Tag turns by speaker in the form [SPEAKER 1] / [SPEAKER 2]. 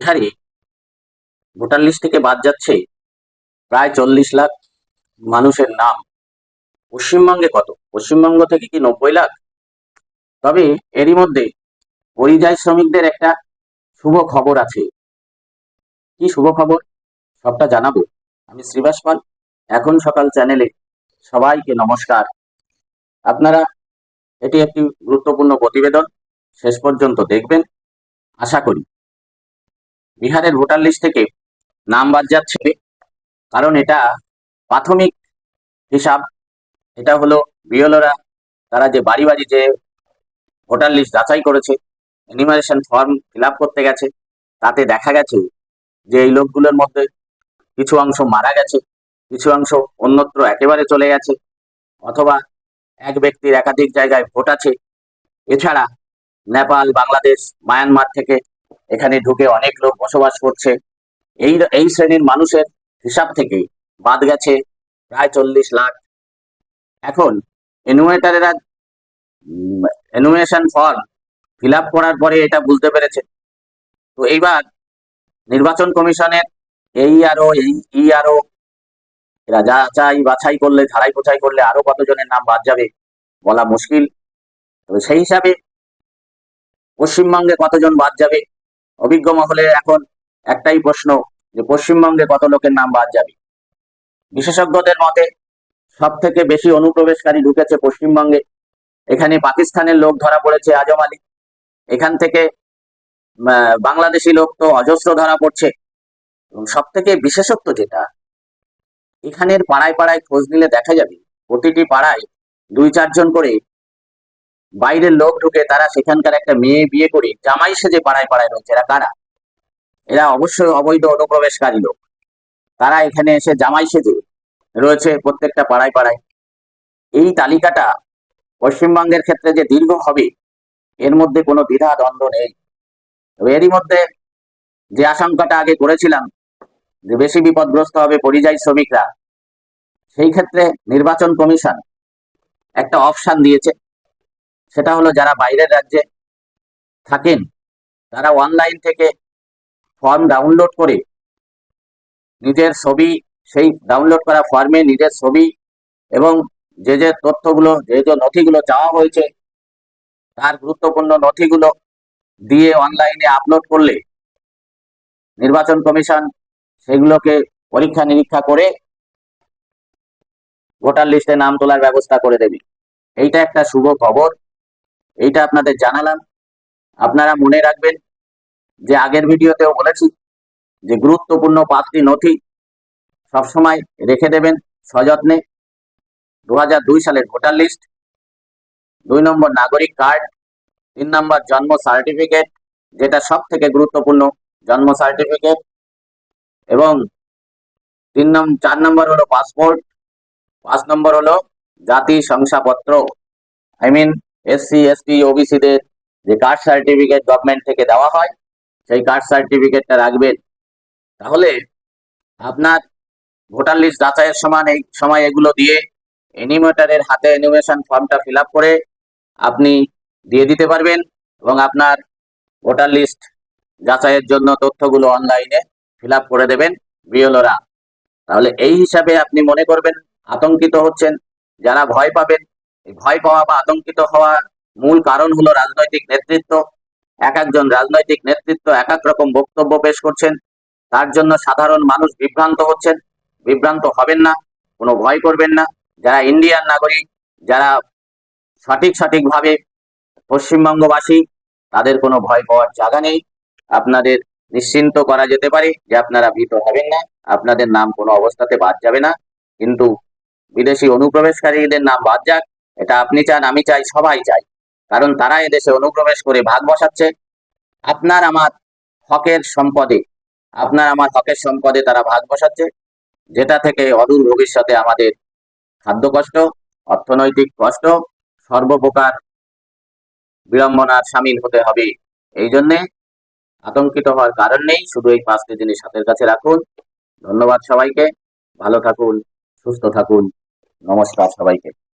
[SPEAKER 1] বিহারে voter list থেকে বাদ যাচ্ছে প্রায় চল্লিশ লাখ মানুষের নাম। পশ্চিমবঙ্গে কত? পশ্চিমবঙ্গ থেকে কি নব্বই লাখ? তবে এরই মধ্যে পরিযায়ী শ্রমিকদের একটা শুভ খবর আছে। কি শুভ খবর? সবটা জানাব। আমি শ্রীবাস পাল, এখন সকাল চ্যানেলে সবাইকে নমস্কার। আপনারা, এটি একটি গুরুত্বপূর্ণ প্রতিবেদন। শেষ পর্যন্ত দেখবেন। আশা করি। বিহারের ভোটার লিস্ট থেকে নাম বাদ যাচ্ছে। কারণ এটা প্রাথমিক হিসাব। এটা হলো বিএলওরা, তারা যে বাড়ি বাড়ি যে ভোটার লিস্ট যাচাই করেছে এনিমারেশন ফর্ম ফিল করতে গেছে, তাতে দেখা গেছে যে এই লোকগুলোর মধ্যে কিছু অংশ মারা গেছে, কিছু অংশ অন্যত্র একেবারে চলে গেছে, অথবা এক ব্যক্তির একাধিক জায়গায় ভোট আছে। এছাড়া নেপাল, বাংলাদেশ, মায়ানমার থেকে এখানে ঢুকে অনেক লোক বসবাস করছে। এই এই শ্রেণির মানুষের হিসাব থেকে বাদ গেছে প্রায় চল্লিশ লাখ। এখন এনুয়েটারেরা এনুমেশন ফর্ম ফিল করার পরে এটা বুঝতে পেরেছে। তো এইবার নির্বাচন কমিশনের এই আরও এই ই আরও এরা যাচাই বাছাই করলে ধারাই পোছাই করলে আরও কতজনের নাম বাদ যাবে বলা মুশকিল। তবে সেই হিসাবে পশ্চিমবঙ্গে কতজন বাদ যাবে অভিজ্ঞ মহলে এখন একটাই প্রশ্ন যে পশ্চিমবঙ্গে কত লোকের নাম বাদ যাবে? বিশেষজ্ঞদের মতে সব থেকে বেশি অনুপ্রবেশকারী ঢুকেছে পশ্চিমবঙ্গে। এখানে পাকিস্তানের লোক ধরা পড়েছে আজম আলী। এখান থেকে বাংলাদেশি লোক তো অজস্র ধরা পড়ছে। এবং সব থেকে বিশেষত্ব যেটা, এখানের পাড়ায় পাড়ায় খোঁজ নিলে দেখা যাবে, প্রতিটি পাড়ায় দুই চারজন করে বাইরের লোক ঢুকে তারা সেখানকার একটা মেয়ে বিয়ে করে জামাই সেজে পাড়ায় পাড়ায় রয়েছে। এরা কারা? এরা অবশ্যই অবৈধ অনুপ্রবেশকারী লোক। তারা এখানে এসে জামাই সেজে রয়েছে প্রত্যেকটা পাড়ায় পাড়ায়। এই তালিকাটা পশ্চিমবঙ্গের ক্ষেত্রে যে দীর্ঘ হবে, এর মধ্যে কোনো দ্বিধা দ্বন্দ্ব নেই। এরই মধ্যে যে আশঙ্কাটা আগে করেছিলাম, যে বেশি বিপদগ্রস্ত হবে পরিযায়ী শ্রমিকরা, সেই ক্ষেত্রে নির্বাচন কমিশন একটা অপশান দিয়েছে। সেটা হলো যারা বাইরের রাজ্যে থাকেন, তারা অনলাইন থেকে ফর্ম ডাউনলোড করে নিজের ছবি, সেই ডাউনলোড করা ফর্মে নিজের ছবি এবং যে যে তথ্যগুলো, যে যে নথিগুলো চাওয়া হয়েছে, তার গুরুত্বপূর্ণ নথিগুলো দিয়ে অনলাইনে আপলোড করলে নির্বাচন কমিশন সেগুলোকে পরীক্ষা নিরীক্ষা করে ভোটার লিস্টে নাম তোলার ব্যবস্থা করে দেবে। এইটা একটা শুভ খবর। এইটা আপনাদের জানালাম। আপনারা মনে রাখবেন যে আগের ভিডিওতেও বলেছি যে গুরুত্বপূর্ণ পাঁচটি নথি সবসময় রেখে দেবেন সযত্নে। দু দুই সালের ভোটার লিস্ট, দুই নম্বর নাগরিক কার্ড, তিন নম্বর জন্ম সার্টিফিকেট, যেটা সব থেকে গুরুত্বপূর্ণ জন্ম সার্টিফিকেট, এবং তিন নম্বর চার নম্বর হলো পাসপোর্ট, পাঁচ নম্বর হলো জাতি শংসাপত্র। আই মিন এসসি এসটি ওবিসিদের যে কাস্ট সার্টিফিকেট গভর্নমেন্ট থেকে দেওয়া হয়, সেই কাস্ট সার্টিফিকেটটা রাখবেন। তাহলে আপনার ভোটার লিস্ট যাচাইয়ের সমান এই সময় এগুলো দিয়ে এনিমেটারের হাতে অ্যানিমেশন ফর্মটা ফিল করে আপনি দিয়ে দিতে পারবেন এবং আপনার ভোটার লিস্ট যাচাইয়ের জন্য তথ্যগুলো অনলাইনে ফিল করে দেবেন বিএলওরা। তাহলে এই হিসাবে আপনি মনে করবেন, আতঙ্কিত হচ্ছেন, যারা ভয় পাবেন ভয় পাওয়া বা আতঙ্কিত হওয়ার মূল কারণ হলো রাজনৈতিক নেতৃত্ব। এক একজন রাজনৈতিক নেতৃত্ব এক এক রকম বক্তব্য পেশ করছেন। তার জন্য সাধারণ মানুষ বিভ্রান্ত হচ্ছেন। বিভ্রান্ত হবেন না, কোনো ভয় করবেন না। যারা ইন্ডিয়ান নাগরিক, যারা সঠিক সঠিকভাবে পশ্চিমবঙ্গবাসী, তাদের কোনো ভয় পাওয়ার জায়গা নেই। আপনাদের নিশ্চিন্ত করা যেতে পারে যে আপনারা ভীত হবেন না। আপনাদের নাম কোনো অবস্থাতে বাদ যাবে না। কিন্তু বিদেশি অনুপ্রবেশকারীদের নাম বাদ যাক। এটা আপনি চান, আমি চাই, সবাই চাই। কারণ তারা এদেশে অনুপ্রবেশ করে ভাগ বসাচ্ছে। আপনার আমার হকের সম্পদে, আপনার আমার হকের সম্পদে তারা ভাগ বসাচ্ছে। যেটা থেকে অদূর ভবিষ্যতে আমাদের খাদ্য কষ্ট, অর্থনৈতিক কষ্ট, সর্বপ্রকার বিড়ম্বনার সামিল হতে হবে। এই জন্যে আতঙ্কিত হওয়ার কারণ নেই, শুধু এই পাঁচটি জিনিস হাতের কাছে রাখুন। ধন্যবাদ সবাইকে, ভালো থাকুন, সুস্থ থাকুন। নমস্কার সবাইকে।